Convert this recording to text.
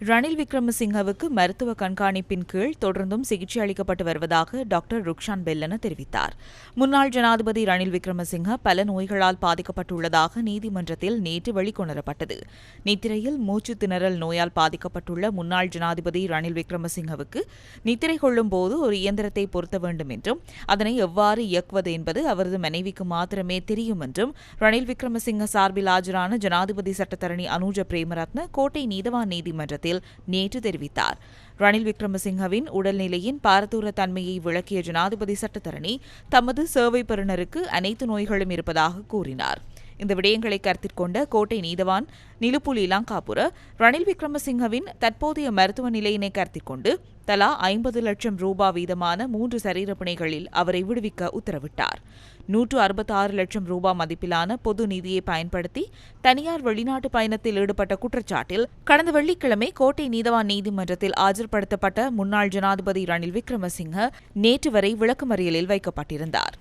ரணில் விக்ரமசிங்கவுக்கு மருத்துவ கண்காணிப்பின் கீழ் தொடர்ந்தும் சிகிச்சை அளிக்கப்பட்டு வருவதாக டாக்டர் ருக்ஷான் பெல்லன தெரிவித்தார். முன்னாள் ஜனாதிபதி ரணில் விக்ரமசிங்க பல நோய்களால் பாதிக்கப்பட்டுள்ளதாக நீதிமன்றத்தில் நேற்று வெளிக்கொணரப்பட்டது. நித்திரையில் மூச்சு திணறல் நோயால் பாதிக்கப்பட்டுள்ள முன்னாள் ஜனாதிபதி ரணில் விக்ரமசிங்கவுக்கு நித்திரை கொள்ளும் போது ஒரு இயந்திரத்தை பொருத்த வேண்டும் என்றும் அதனை எவ்வாறு இயக்குவது என்பது அவரது மனைவிக்கு மாத்திரமே தெரியும் என்றும் ரணில் விக்ரமசிங்க சார்பில் ஆஜரான ஜனாதிபதி சட்டத்தரணி அனுஜ பிரேமரத்ன கோட்டை நீதவான் நீதிமன்றத்தில் நேற்று தெரிவித்தார். ரணில் விக்ரமசிங்கவின் உடல்நிலையின் பாரதூர தன்மையை விளக்கிய ஜனாதிபதி சட்டத்தரணி தமது சேவை பெறுநருக்கு அனைத்து நோய்களும் இருப்பதாக கூறினார். இந்த விடயங்களை கருத்திற்கொண்ட கோட்டை நீதவான் நிலுப்புலி லங்காபுர ரணில் விக்ரமசிங்கவின் தற்போதைய மருத்துவ நிலையினை கருத்திற்கொண்டு தலா ஐம்பது லட்சம் ரூபாய் வீதமான மூன்று சரீர பிணைகளில் அவரை விடுவிக்க உத்தரவிட்டார். நூற்று அறுபத்தாறு லட்சம் ரூபாய் மதிப்பிலான பொது நிதியை பயன்படுத்தி தனியார் வெளிநாட்டு பயணத்தில் ஈடுபட்ட குற்றச்சாட்டில் கடந்த வெள்ளிக்கிழமை கோட்டை நீதவான் நீதிமன்றத்தில் ஆஜர்படுத்தப்பட்ட முன்னாள் ஜனாதிபதி ரணில் விக்ரமசிங்க நேற்று வரை விளக்கமறியலில் வைக்கப்பட்டிருந்தார்.